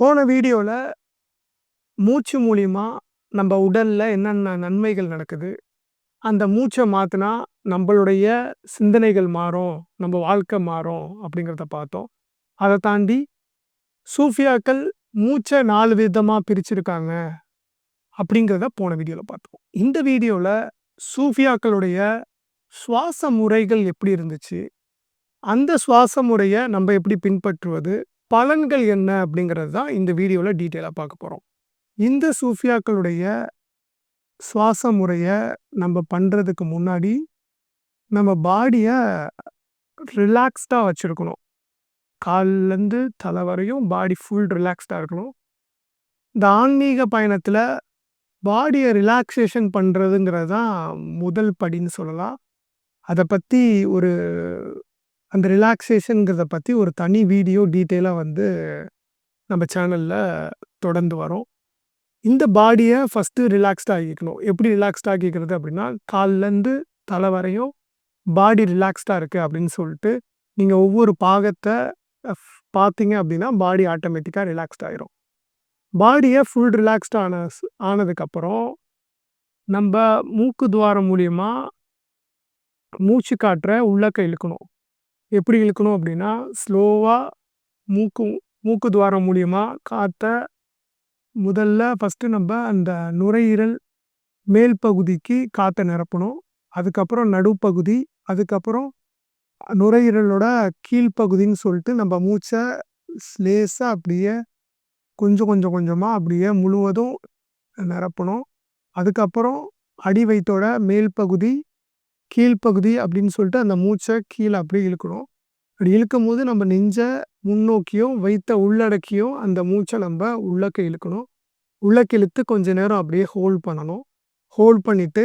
போன வீடியோவில் மூச்சு மூலியமா நம்ம உடல்ல என்னென்ன நன்மைகள் நடக்குது அந்த மூச்சை மாற்றினா நம்மளுடைய சிந்தனைகள் மாறும் நம்ம வாழ்க்கை மாறும் அப்படிங்கிறத பார்த்தோம். அதை தாண்டி சூஃபியாக்கள் மூச்சை நாலு விதமாக பிரிச்சிருக்காங்க அப்படிங்கிறத போன வீடியோவில் பார்த்தோம். இந்த வீடியோவில் சூஃபியாக்களுடைய சுவாச முறைகள் எப்படி இருந்துச்சு அந்த சுவாச முறையை நம்ம எப்படி பின்பற்றுவது பலன்கள் என்ன அப்படிங்கிறது தான் இந்த வீடியோவில் டீட்டெயிலாக பார்க்க போகிறோம் இந்த சூஃபியாக்களுடைய சுவாச முறையை நம்ம பண்ணுறதுக்கு முன்னாடி நம்ம பாடியை ரிலாக்ஸ்டாக வச்சுருக்கணும். கால்லேருந்து தலை வரையும் பாடி ஃபுல் ரிலாக்ஸ்டாக இருக்கணும். இந்த ஆன்மீக பயணத்தில் பாடியை ரிலாக்ஸேஷன் பண்ணுறதுங்கிறது தான் முதல் படின்னு சொல்லலாம். அதை பற்றி ஒரு அந்த ரிலாக்ஸேஷனுங்கிறத பற்றி ஒரு தனி வீடியோ டீட்டெயிலாக வந்து நம்ம சேனலில் தொடர்ந்து வரும். இந்த பாடியை ஃபஸ்ட்டு ரிலாக்ஸ்டாக ஆகிக்கணும். எப்படி ரிலாக்ஸ்டாக ஆகிக்கிறது அப்படின்னா கால்லேருந்து தலை வரையும் பாடி ரிலாக்ஸ்டாக இருக்குது அப்படின்னு சொல்லிட்டு நீங்கள் ஒவ்வொரு பாகத்தை பார்த்தீங்க அப்படின்னா பாடி ஆட்டோமேட்டிக்காக ரிலாக்ஸ்ட் ஆகிரும் பாடியை ஃபுல் ரிலாக்ஸ்ட் ஆன ஆனதுக்கப்புறம் நம்ம மூக்கு துவாரம் மூலியமாக மூச்சு காற்றை உள்ளக்க இழுக்கணும். எப்படி இழுக்கணும் அப்படின்னா ஸ்லோவாக மூக்கு மூக்கு துவாரம் மூலியமாக காற்றை முதல்ல ஃபஸ்ட்டு நம்ம அந்த நுரையீரல் மேல் பகுதிக்கு காற்றை நிரப்பணும். அதுக்கப்புறம் நடுப்பகுதி அதுக்கப்புறம் நுரையீரலோட கீழ்ப்பகுதின்னு சொல்லிட்டு நம்ம மூச்சை ஸ்லேஸாக அப்படியே கொஞ்சம் கொஞ்சம் கொஞ்சமாக அப்படியே முழுவதும் நிரப்பணும். அதுக்கப்புறம் அடி வயிற்றோட மேல் பகுதி கீழ்ப்பகுதி அப்படின்னு சொல்லிட்டு அந்த மூச்சை கீழே அப்படியே இழுக்கணும். அப்படி இழுக்கும் போது நம்ம நெஞ்சை முன்னோக்கியும் வைத்த உள்ளடக்கியும் அந்த மூச்சை நம்ம உள்ளக்க இழுக்கணும். உள்ளக்க இழுத்து கொஞ்ச நேரம் அப்படியே ஹோல்ட் பண்ணணும். ஹோல்ட் பண்ணிவிட்டு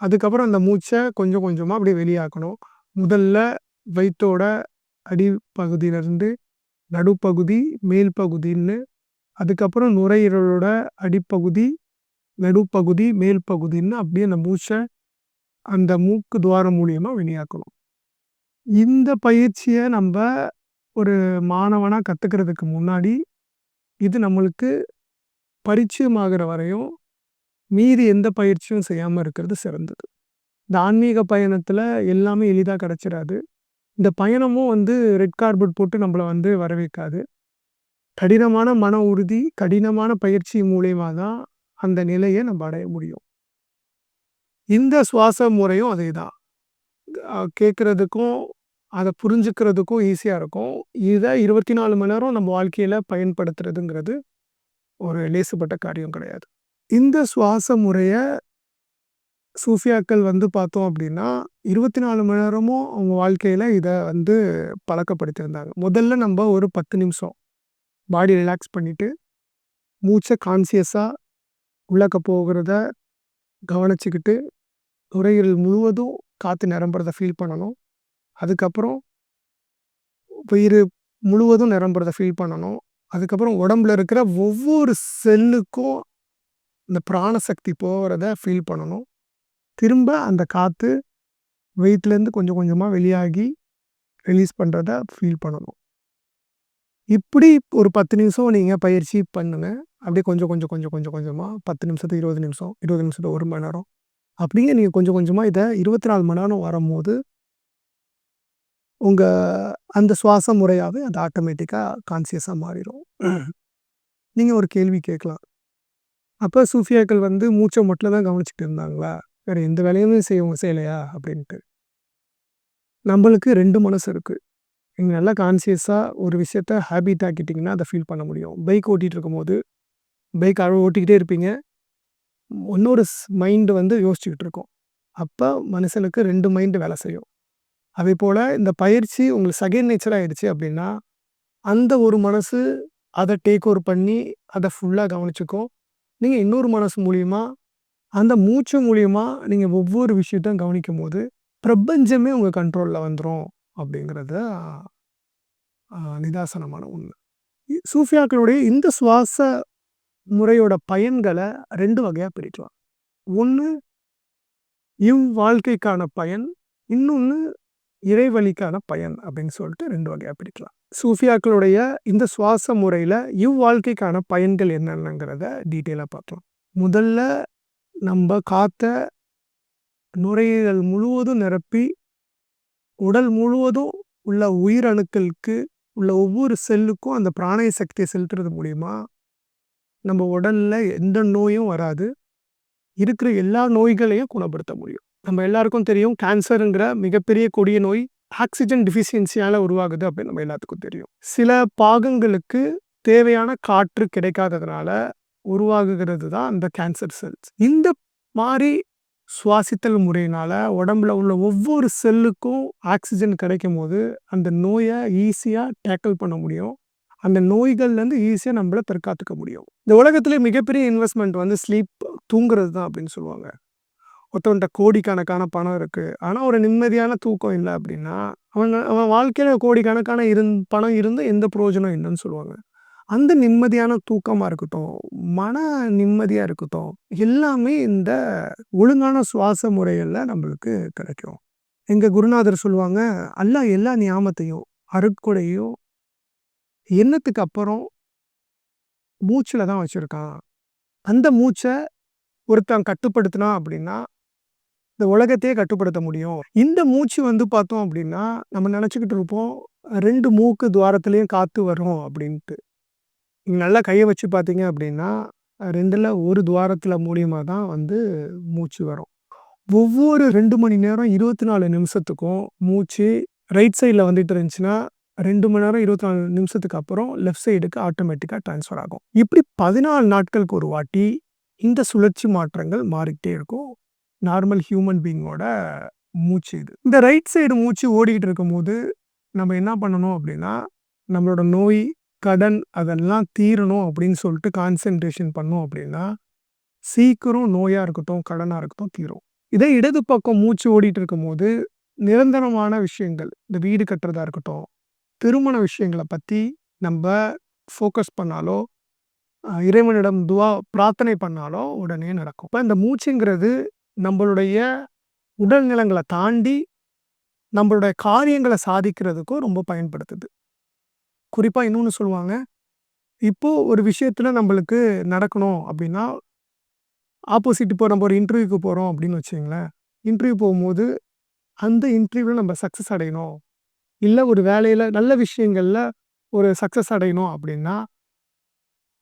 அதுக்கப்புறம் அந்த மூச்சை கொஞ்சம் கொஞ்சமாக அப்படியே வெளியாக்கணும். முதல்ல வயிற்றோட அடிப்பகுதியிலேருந்து நடுப்பகுதி மேல் பகுதின்னு அதுக்கப்புறம் நுரையீரலோட அடிப்பகுதி நடுப்பகுதி மேல் பகுதின்னு அப்படியே அந்த மூச்சை அந்த மூக்கு துவாரம் மூலியமாக வெளியாக்கணும் இந்த பயிற்சியை நம்ம ஒரு மாணவனாக கற்றுக்கிறதுக்கு முன்னாடி இது நம்மளுக்கு பரிச்சயமாகிற வரையும் மீதி எந்த பயிற்சியும் செய்யாமல் இருக்கிறது சிறந்தது. இந்த ஆன்மீக பயணத்தில் எல்லாமே எளிதாக கிடச்சிடாது இந்த பயணமும் வந்து ரெட் கார்பெட் போட்டு நம்மளை வந்து வரவேற்காது கடினமான மன உறுதி கடினமான பயிற்சி மூலயமா தான் அந்த நிலையை நம்ம அடைய முடியும். இந்த சுவாச முறையும் அதே தான் கேட்குறதுக்கும் அதை புரிஞ்சுக்கிறதுக்கும் ஈஸியாக இருக்கும். இதை இருபத்தி நாலு மணி நேரம் நம்ம வாழ்க்கையில் பயன்படுத்துறதுங்கிறது ஒரு லேசுப்பட்ட காரியம் கிடையாது. இந்த சுவாச முறையை சூஃபியாக்கள் வந்து பார்த்தோம் அப்படின்னா இருபத்தி நாலு மணி நேரமும் அவங்க வாழ்க்கையில் இதை வந்து பழக்கப்படுத்தியிருந்தாங்க. முதல்ல நம்ம ஒரு பத்து நிமிஷம் பாடி ரிலாக்ஸ் பண்ணிவிட்டு மூச்சை கான்சியஸாக உள்ளக்க போகிறத கவனிச்சுக்கிட்டு நுரையீரல் முழுவதும் காற்று நிரம்புறத ஃபீல் பண்ணணும். அதுக்கப்புறம் வயிறு முழுவதும் நிரம்புறத ஃபீல் பண்ணணும். அதுக்கப்புறம் உடம்புல இருக்கிற ஒவ்வொரு செல்லுக்கும் இந்த பிராணசக்தி போகிறத ஃபீல் பண்ணணும். திரும்ப அந்த காற்று வெயிட்லேருந்து கொஞ்சம் கொஞ்சமாக வெளியாகி ரிலீஸ் பண்ணுறத ஃபீல் பண்ணணும். இப்படி ஒரு பத்து நிமிஷம் நீங்கள் பயிற்சி பண்ணுங்க. அப்படியே கொஞ்சம் கொஞ்சம் கொஞ்சம் கொஞ்சம் கொஞ்சமாக பத்து நிமிஷத்துக்கு இருபது நிமிஷம் இருபது நிமிஷத்துக்கு ஒரு மணி நேரம் அப்படியே நீங்கள் கொஞ்சம் கொஞ்சமாக இதை இருபத்தி நாலு மணி நேரம் வரும்போது உங்கள் அந்த சுவாச முறையாகவே அது ஆட்டோமேட்டிக்காக கான்சியஸாக மாறிடும். நீங்கள் ஒரு கேள்வி கேட்கலாம். அப்போ சூஃபியாக்கள் வந்து மூச்சை மட்டும் தான் கவனிச்சுட்டு இருந்தாங்களா? வேறு எந்த வேலையுமே செய்ய செய்யலையா? அப்படின்ட்டு. நம்மளுக்கு ரெண்டு மனசு இருக்குது நீங்கள் நல்லா கான்சியஸாக ஒரு விஷயத்த ஹேபிட் ஆக்கிட்டிங்கன்னா அதை ஃபீல் பண்ண முடியும். பைக் ஓட்டிகிட்டு இருக்கும்போது பைக் அழ ஓட்டிக்கிட்டே இருப்பீங்க. இன்னொரு மைண்டு வந்து யோசிச்சுக்கிட்டு இருக்கும் அப்போ மனுஷனுக்கு ரெண்டு மைண்டு வேலை செய்யும். அதே போல் இந்த பயிற்சி உங்களுக்கு செகண்ட் நேச்சர் ஆகிடுச்சு அப்படின்னா அந்த ஒரு மனசு அதை டேக் ஓவர் பண்ணி அதை ஃபுல்லாக கவனிச்சுக்கும். நீங்கள் இன்னொரு மனசு மூலியமாக அந்த மூச்சு மூலியமாக நீங்கள் ஒவ்வொரு விஷயத்தையும் கவனிக்கும் போது பிரபஞ்சமே உங்கள் கண்ட்ரோலில் வந்துடும் அப்படிங்கிறத நிதாசனமான ஒன்று சூஃபியாக்களுடைய இந்த சுவாச முறையோட பயன்களை ரெண்டு வகையாக பிரிக்கலாம். ஒன்று இவ் வாழ்க்கைக்கான பயன் இன்னொன்று இறைவழிக்கான பயன் அப்படின்னு சொல்லிட்டு ரெண்டு வகையாக பிரிக்கலாம். சூஃபியாக்களுடைய இந்த சுவாச முறையில் இவ்வாழ்க்கைக்கான பயன்கள் என்னென்னங்கிறத டீட்டெயிலாக பார்க்கலாம். முதல்ல நம்ம காத்த நுரையீரல் முழுவதும் நிரப்பி உடல் முழுவதும் உள்ள உயிரணுக்களுக்கு உள்ள ஒவ்வொரு செல்லுக்கும் அந்த பிராணய சக்தியை செலுத்துறது மூலிமா நம்ம உடலில் எந்த நோயும் வராது. இருக்கிற எல்லா நோய்களையும் குணப்படுத்த முடியும். நம்ம எல்லாருக்கும் தெரியும் கேன்சருங்கிற மிகப்பெரிய கொடிய நோய் ஆக்சிஜன் டிஃபிஷியன்சியால் உருவாகுது அப்படின்னு நம்ம எல்லாத்துக்கும் தெரியும். சில பாகங்களுக்கு தேவையான காற்று கிடைக்காததுனால உருவாகுகிறது தான் அந்த கேன்சர் செல்ஸ். இந்த மாதிரி சுவாசித்தல் முறையினால் உடம்புல உள்ள ஒவ்வொரு செல்லுக்கும் ஆக்சிஜன் கிடைக்கும் போது அந்த நோயை ஈஸியாக டேக்கிள் பண்ண முடியும். அந்த நோய்கள்லேருந்து ஈஸியாக நம்மளை தற்காத்துக்க முடியும். இந்த உலகத்திலே மிகப்பெரிய இன்வெஸ்ட்மெண்ட் வந்து ஸ்லீப் தூங்குறது தான் அப்படின்னு சொல்லுவாங்க. ஒருத்தவன்கிட்ட கோடிக்கணக்கான பணம் இருக்குது ஆனால் ஒரு நிம்மதியான தூக்கம் இல்லை அப்படின்னா அவங்க அவன் வாழ்க்கையில் கோடிக்கணக்கான இருந் பணம் இருந்து எந்த பிரயோஜனம் இல்லைன்னு சொல்லுவாங்க. அந்த நிம்மதியான தூக்கமாக இருக்கட்டும் மன நிம்மதியாக இருக்கட்டும் எல்லாமே இந்த ஒழுங்கான சுவாச முறைகளில் நம்மளுக்கு கிடைக்கும். எங்கள் குருநாதர் சொல்லுவாங்க அல்லா எல்லா ஞாபகத்தையும் அருட்கொடையும் எண்ணத்துக்கு அப்புறம் மூச்சில் தான் வச்சுருக்கான். அந்த மூச்சை ஒருத்தன் கட்டுப்படுத்தினா அப்படின்னா இந்த உலகத்தையே கட்டுப்படுத்த முடியும். இந்த மூச்சு வந்து பார்த்தோம் அப்படின்னா நம்ம நினச்சிக்கிட்டு இருப்போம் ரெண்டு மூக்கு துவாரத்துலேயும் காற்று வரும் அப்படின்ட்டு. நல்லா கையை வச்சு பார்த்தீங்க அப்படின்னா ரெண்டில் ஒரு துவாரத்தில் மூலியமாக தான் வந்து மூச்சு வரும். ஒவ்வொரு ரெண்டு மணி நேரம் இருபத்தி நாலு நிமிஷத்துக்கும் மூச்சு ரைட் சைடில் வந்துட்டு இருந்துச்சுன்னா ரெண்டு மணி நேரம் இருபத்தி நாலு நிமிஷத்துக்கு அப்புறம் லெஃப்ட் சைடுக்கு ஆட்டோமேட்டிக்காக ட்ரான்ஸ்ஃபர் ஆகும். இப்படி பதினாலு நாட்களுக்கு ஒரு வாட்டி இந்த சுழற்சி மாற்றங்கள் மாறிக்கிட்டே இருக்கும். நார்மல் ஹியூமன் பீயிங்கோட மூச்சு இது. இந்த ரைட் சைடு மூச்சு ஓடிக்கிட்டு இருக்கும்போது நம்ம என்ன பண்ணணும் அப்படின்னா நம்மளோட நோய் கடன் அதெல்லாம் தீரணும் அப்படின்னு சொல்லிட்டு கான்சென்ட்ரேஷன் பண்ணோம் அப்படின்னா சீக்கிரம் நோயாக இருக்கட்டும் கடனாக இருக்கட்டும் தீரும். இதே இடது பக்கம் மூச்சு ஓடிட்டு இருக்கும்போது நிரந்தரமான விஷயங்கள் இந்த வீடு கட்டுறதா இருக்கட்டும் திருமண விஷயங்களை பற்றி நம்ம ஃபோக்கஸ் பண்ணாலோ இறைவனிடம் துவா பிரார்த்தனை பண்ணாலோ உடனே நடக்கும். இப்போ இந்த மூச்சுங்கிறது நம்மளுடைய உடல்நிலங்களை தாண்டி நம்மளுடைய காரியங்களை சாதிக்கிறதுக்கும் ரொம்ப பயன்படுத்துது. குறிப்பாக இன்னொன்று சொல்லுவாங்க. இப்போது ஒரு விஷயத்தில் நம்மளுக்கு நடக்கணும் அப்படின்னா ஆப்போசிட் இப்போ நம்ம ஒரு இன்டர்வியூக்கு போகிறோம் அப்படின்னு வச்சுங்களேன் இன்டர்வியூ போகும்போது அந்த இன்டர்வியூவில் நம்ம சக்ஸஸ் அடையணும். இல்லை ஒரு வேலையில் நல்ல விஷயங்களில் ஒரு சக்ஸஸ் அடையணும் அப்படின்னா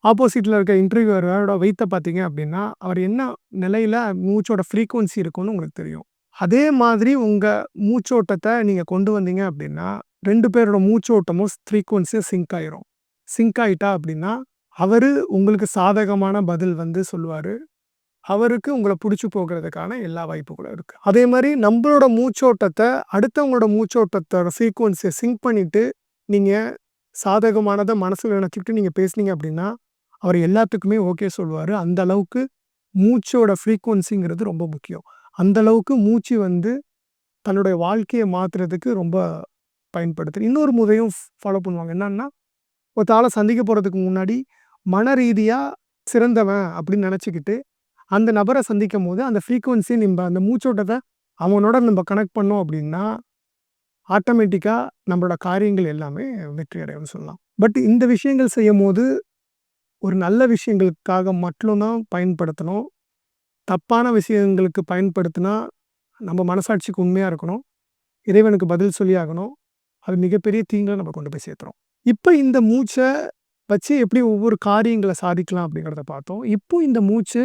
ஆப்போசிட்டில் இருக்க இன்டர்வியூவரோட வெயித்தை பார்த்தீங்க அப்படின்னா அவர் என்ன நிலையில் மூச்சோட ஃப்ரீக்குவன்சி இருக்கும்னு உங்களுக்கு தெரியும். அதே மாதிரி உங்கள் மூச்சோட்டத்தை நீங்கள் கொண்டு வந்தீங்க அப்படின்னா ரெண்டு பேரோட மூச்சோட்டமும் ஃப்ரீக்குவன்சியாக சிங்க் ஆயிரும். சிங்க் ஆயிட்டா அப்படின்னா அவர் உங்களுக்கு சாதகமான பதில் வந்து சொல்லுவார். அவருக்கு உங்களை பிடிச்சி போகிறதுக்கான எல்லா வாய்ப்புகளும் இருக்குது அதே மாதிரி நம்மளோட மூச்சோட்டத்தை அடுத்தவங்களோட மூச்சோட்டத்தோட ஃப்ரீக்குவன்சியை சிங்க் பண்ணிவிட்டு நீங்கள் சாதகமானதை மனசில் நினச்சிக்கிட்டு நீங்கள் பேசுனீங்க அப்படின்னா அவர் எல்லாத்துக்குமே ஓகே சொல்லுவார். அந்த அளவுக்கு மூச்சோட ஃப்ரீக்குவன்சிங்கிறது ரொம்ப முக்கியம். அந்த அளவுக்கு மூச்சு வந்து தன்னுடைய வாழ்க்கையை மாற்றுறதுக்கு ரொம்ப பயன்படுத்துகிறேன் இன்னொரு முறையும் ஃபாலோ பண்ணுவாங்க. என்னன்னா ஒருத்தாளை சந்திக்க போகிறதுக்கு முன்னாடி மன ரீதியாக சிறந்தவன் அப்படின்னு நினச்சிக்கிட்டு அந்த நபரை சந்திக்கும் போது அந்த ஃப்ரீக்குவன்சி நம்ம அந்த மூச்சோட்டத்தை அவனோட நம்ம கனெக்ட் பண்ணோம் அப்படின்னா ஆட்டோமேட்டிக்காக நம்மளோட காரியங்கள் எல்லாமே வெற்றி அடையும்னு சொல்லலாம். பட் இந்த விஷயங்கள் செய்யும் போது ஒரு நல்ல விஷயங்களுக்காக மட்டும்தான் பயன்படுத்தணும். தப்பான விஷயங்களுக்கு பயன்படுத்தினா நம்ம மனசாட்சிக்கு உண்மையாக இருக்கணும். இறைவனுக்கு பதில் சொல்லி ஆகணும். அது மிகப்பெரிய தீங்களை நம்ம கொண்டு போய் சேர்த்துறோம். இப்போ இந்த மூச்சை வச்சு எப்படி ஒவ்வொரு காரியங்களை சாதிக்கலாம் அப்படிங்கிறத பார்த்தோம். இப்போ இந்த மூச்சு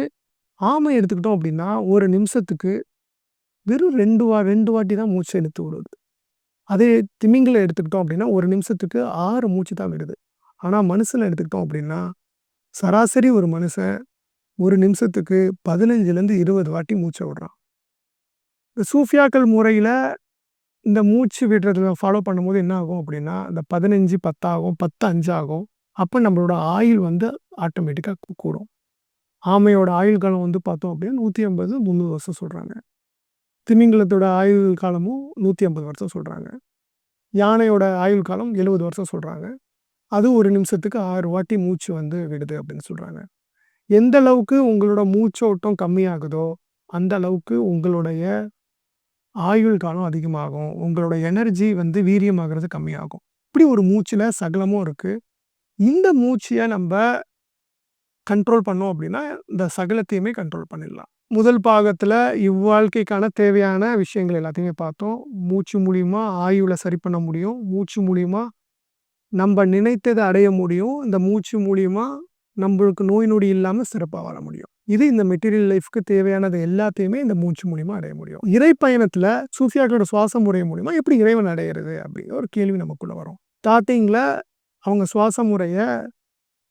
ஆமை எடுத்துக்கிட்டோம் அப்படின்னா ஒரு நிமிஷத்துக்கு வெறும் ரெண்டு வா ரெண்டு வாட்டி தான் மூச்சை எடுத்து விடுது. அதே திமிங்களை எடுத்துக்கிட்டோம் அப்படின்னா ஒரு நிமிஷத்துக்கு ஆறு மூச்சு தான் விடுது. ஆனால் மனுஷனை எடுத்துக்கிட்டோம் அப்படின்னா சராசரி ஒரு மனுஷன் ஒரு நிமிஷத்துக்கு பதினஞ்சுலேருந்து இருபது வாட்டி மூச்சை விடுறான். இந்த சூஃபியாக்கள் முறையில் இந்த மூச்சு விடுறதுல ஃபாலோ பண்ணும்போது என்ன ஆகும் அப்படின்னா இந்த பதினஞ்சு பத்தாகும் பத்து அஞ்சாகும். அப்போ நம்மளோட ஆயுள் வந்து ஆட்டோமேட்டிக்காக கூடும். ஆமையோட ஆயுள் காலம் வந்து பார்த்தோம் அப்படின்னா நூற்றி ஐம்பது முந்நூறு வருஷம் சொல்கிறாங்க திமிங்கலத்தோட ஆயுள் காலமும் நூற்றி ஐம்பது வருஷம் சொல்கிறாங்க யானையோட ஆயுள் காலம் எழுபது வருஷம் சொல்கிறாங்க அது ஒரு நிமிஷத்துக்கு ஆறு வாட்டி மூச்சு வந்து விடுது அப்படின்னு சொல்கிறாங்க எந்த அளவுக்கு உங்களோட மூச்சோட்டம் கம்மியாகுதோ அந்த அளவுக்கு உங்களுடைய ஆயுள் காலம் அதிகமாகும். உங்களோட எனர்ஜி வந்து வீரியமாகிறது கம்மியாகும். இப்படி ஒரு மூச்சில் சகலமும் இருக்குது இந்த மூச்சையை நம்ம கண்ட்ரோல் பண்ணோம் அப்படின்னா, இந்த சகலத்தையுமே கண்ட்ரோல் பண்ணிடலாம். முதல் பாகத்தில் இவ்வாழ்க்கைக்கான தேவையான விஷயங்கள் எல்லாத்தையுமே பார்த்தோம். மூச்சு மூலிமா ஆயுளை சரி பண்ண முடியும். மூச்சு மூலிமா நம்ம நினைத்ததை அடைய முடியும். இந்த மூச்சு மூலிமா நம்மளுக்கு நோய் நொடி இல்லாமல் சிறப்பாக வர முடியும். இது இந்த மெட்டீரியல் லைஃப்‌க்கு தேவையானது எல்லாத்தையுமே இந்த மூச்சு மூலியமா அடைய முடியும். இறை பயணத்துல சூஃபியாக்களோட சுவாச முறை மூலியமா எப்படி இறைவன் அடையிறது அப்படிங்கிற ஒரு கேள்வி நமக்குள்ள வரும். ஸ்டார்டிங்கில் அவங்க சுவாச முறையை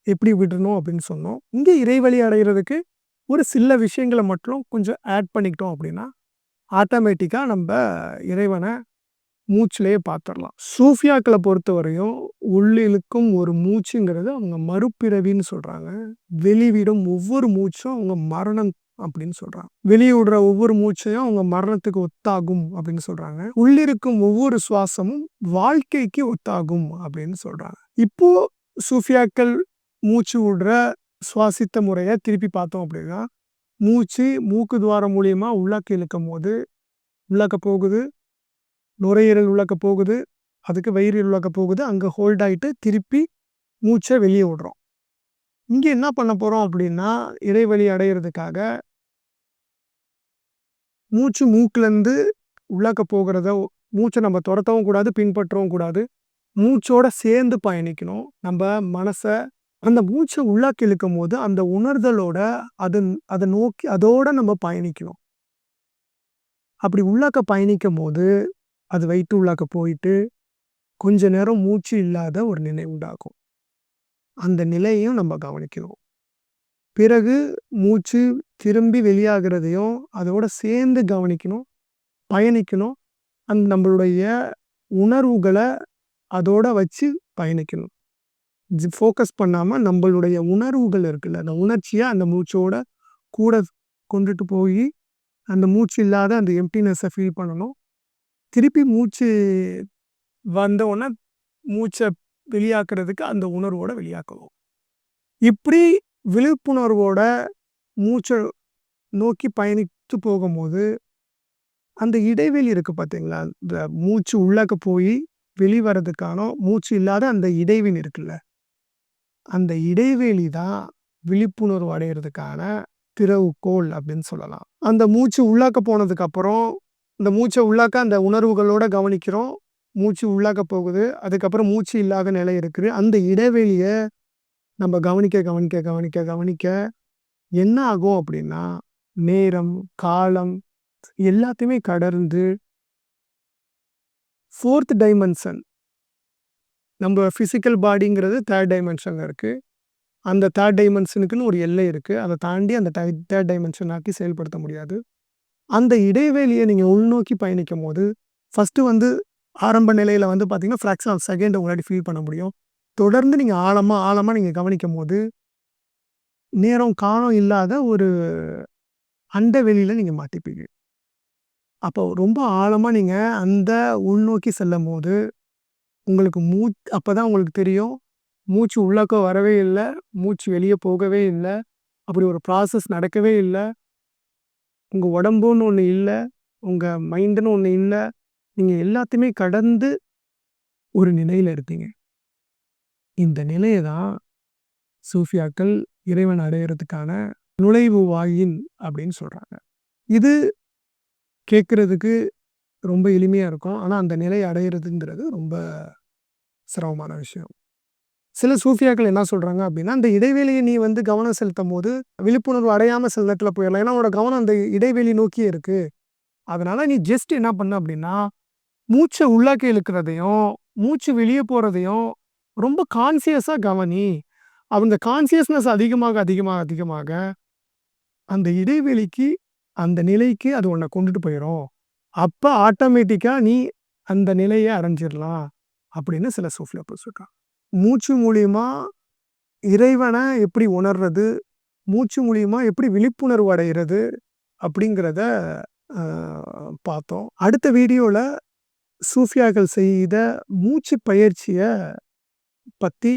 எப்படி விடணும் அப்படின்னு சொன்னோம். இங்கே இறைவழி அடைகிறதுக்கு ஒரு சில விஷயங்கள மட்டும் கொஞ்சம் ஆட் பண்ணிக்கிட்டோம் அப்படின்னா, ஆட்டோமேட்டிக்கா நம்ம இறைவனை மூச்சிலேயே பார்த்துடலாம் சூஃபியாக்களை பொறுத்த பொறுத்தவரையும் உள்ளிழுக்கும் ஒரு மூச்சுங்கிறது அவங்க மறுபிறவின்னு சொல்றாங்க. வெளிவிடும் ஒவ்வொரு மூச்சும் அவங்க மரணம் அப்படின்னு சொல்றாங்க. வெளிய விடுற ஒவ்வொரு மூச்சையும் அவங்க மரணத்துக்கு ஒத்தாகும் அப்படின்னு சொல்றாங்க. உள்ளிருக்கும் ஒவ்வொரு சுவாசமும் வாழ்க்கைக்கு ஒத்தாகும் அப்படின்னு சொல்றாங்க. இப்போ சூஃபியாக்கள் மூச்சு விடுற சுவாசித்த முறையை திருப்பி பார்த்தோம் அப்படின்னா, மூச்சு மூக்கு துவாரம் மூலியமா உள்ளாக்க இழுக்கும் போது உள்ளாக்க போகுது. நுரையீரல் உள்ளக்க போகுது. அதுக்கு வயிறீரல் உள்ளக்க போகுது. அங்கே ஹோல்ட் ஆகிட்டு திருப்பி மூச்சை வெளியே விடுறோம். இங்கே என்ன பண்ண போகிறோம் அப்படின்னா, இறைவழி அடையிறதுக்காக மூச்சு மூக்கிலேருந்து உள்ளாக்க போகிறத மூச்சை நம்ம தொடத்தவும் கூடாது, பின்பற்றவும் கூடாது. மூச்சோட சேர்ந்து பயணிக்கணும். நம்ம மனசை அந்த மூச்சை உள்ளாக்கி இழுக்கும் இழுக்கும்போது, அந்த உணர்தலோட அதன் அதை நோக்கி அதோட நம்ம பயணிக்கணும். அப்படி உள்ளாக்க பயணிக்கும்போது, அது வயிற்று உள்ளாக்க போயிட்டு, கொஞ்ச நேரம் மூச்சு இல்லாத ஒரு நிலை உண்டாகும். அந்த நிலையையும் நம்ம கவனிக்கணும். பிறகு மூச்சு திரும்பி வெளியாகிறதையும் அதோட சேர்ந்து கவனிக்கணும். பயணிக்கணும். அந்த நம்மளுடைய உணர்வுகளை அதோட வச்சு பயணிக்கணும். ஃபோக்கஸ் பண்ணாமல் நம்மளுடைய உணர்வுகள் இருக்குல்ல, அந்த உணர்ச்சியை அந்த மூச்சோட கூட கொண்டுட்டு போய் அந்த மூச்சு இல்லாத அந்த எம்டினஸை ஃபீல் பண்ணணும். திருப்பி மூச்சு வந்த உடனே மூச்சை வெளியாக்குறதுக்கு அந்த உணர்வோட வெளியாக்குவோம் இப்படி விழிப்புணர்வோட மூச்சை நோக்கி பயணித்து போகும்போது, அந்த இடைவெளி இருக்கு பார்த்தீங்களா? இந்த மூச்சு உள்ளாக்க போய் வெளிவரதுக்கான மூச்சு இல்லாத அந்த இடைவெளி இருக்குல்ல. அந்த இடைவெளி தான் விழிப்புணர்வு அடையறதுக்கான திறவுகோல் அப்படின்னு சொல்லலாம். அந்த மூச்சு உள்ளாக்க போனதுக்கு அப்புறம், இந்த மூச்சை உள்ளாக்க அந்த உணர்வுகளோட கவனிக்கிறோம். மூச்சு உள்ளாக்க போகுது. அதுக்கப்புறம் மூச்சு இல்லாத நிலை இருக்குது. அந்த இடைவெளியை நம்ம கவனிக்க, கவனிக்க, கவனிக்க, கவனிக்க என்ன ஆகும் அப்படின்னா, நேரம், காலம் எல்லாத்தையுமே கடந்து ஃபோர்த் டைமென்ஷன் நம்ம ஃபிசிக்கல் பாடிங்கிறது 3 டைமென்ஷன்ல இருக்குது அந்த தேர்ட் டைமென்ஷனுக்குன்னு ஒரு எல்லை இருக்குது அதை தாண்டி அந்த தேர்ட் 3 டைமென்ஷன் ஆக்கி செயல்படுத்த முடியாது. அந்த இடைவேளியை நீங்கள் உள்நோக்கி பயணிக்கும்போது, ஃபர்ஸ்ட்டு வந்து ஆரம்ப நிலையில் வந்து பார்த்தீங்கன்னா, ஃப்ராக்ஷன் ஆஃப் செகண்ட் உங்களால ஃபீல் பண்ண முடியும். தொடர்ந்து நீங்கள் ஆழமாக ஆழமாக நீங்கள் கவனிக்கும் போது நேரம், காலம் இல்லாத ஒரு அண்டவெளியில நீங்கள் மாட்டிப்பீங்க. அப்போ ரொம்ப ஆழமாக நீங்கள் அந்த உள்நோக்கி செல்லும் போது உங்களுக்கு மூ அப்போ தான் உங்களுக்கு தெரியும். மூச்சு உள்ளாக்க வரவே இல்லை மூச்சு வெளியே போகவே இல்லை அப்படி ஒரு ப்ராசஸ் நடக்கவே இல்லை உங்கள் உடம்புன்னு ஒன்று இல்லை உங்கள் மைண்டுன்னு ஒன்று இல்லை நீங்கள் எல்லாத்தையுமே கடந்து ஒரு நிலையில் இருக்கீங்க. இந்த நிலையை தான் சூஃபியாக்கள் இறைவன் அடையிறதுக்கான நுழைவு வாயின் அப்படின்னு சொல்கிறாங்க இது கேட்கறதுக்கு ரொம்ப எளிமையாக இருக்கும். ஆனால் அந்த நிலையை அடையிறதுங்கிறது ரொம்ப சிரமமான விஷயம். சில சூஃபியாக்கள் என்ன சொல்றாங்க அப்படின்னா, அந்த இடைவெளியை நீ வந்து கவனம் செலுத்தும் போது விழிப்புணர்வு அடையாம சில நேரத்தில் போயிடலாம் ஏன்னா உன்னோட கவனம் அந்த இடைவெளி நோக்கியே இருக்கு. அதனால நீ ஜஸ்ட் என்ன பண்ண அப்படின்னா, மூச்ச உள்ளாக்க இழுக்கிறதையும், மூச்சு வெளிய போறதையும் ரொம்ப கான்சியஸாக கவனி. அந்த கான்சியஸ்னஸ் அதிகமாக, அதிகமாக, அதிகமாக அந்த இடைவெளிக்கு, அந்த நிலைக்கு அது உன்ன கொண்டுட்டு போயிரும். அப்ப ஆட்டோமேட்டிக்கா நீ அந்த நிலைய அடைஞ்சிடலாம் அப்படின்னு சில சூஃபியாக்கள் சொல்றாங்க. மூச்சு மூலியமாக இறைவனை எப்படி உணர்றது? மூச்சு மூலியமாக எப்படி விழிப்புணர்வு அடைகிறது அப்படிங்கிறத பார்த்தோம். அடுத்த வீடியோவில் சூஃபியாக்கள் செய்த மூச்சு பயிற்சியை பற்றி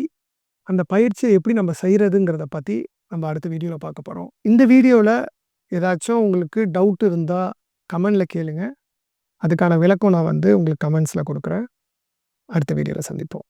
அந்த பயிற்சியை எப்படி நம்ம செய்கிறதுங்கிறத பற்றி நம்ம அடுத்த வீடியோவில் பார்க்க போகிறோம் இந்த வீடியோவில் ஏதாச்சும் உங்களுக்கு டவுட் இருந்தால் கமெண்டில் கேளுங்க. அதுக்கான விளக்கம் நான் வந்து உங்களுக்கு கமெண்ட்ஸில் கொடுக்குறேன் அடுத்த வீடியோவில் சந்திப்போம்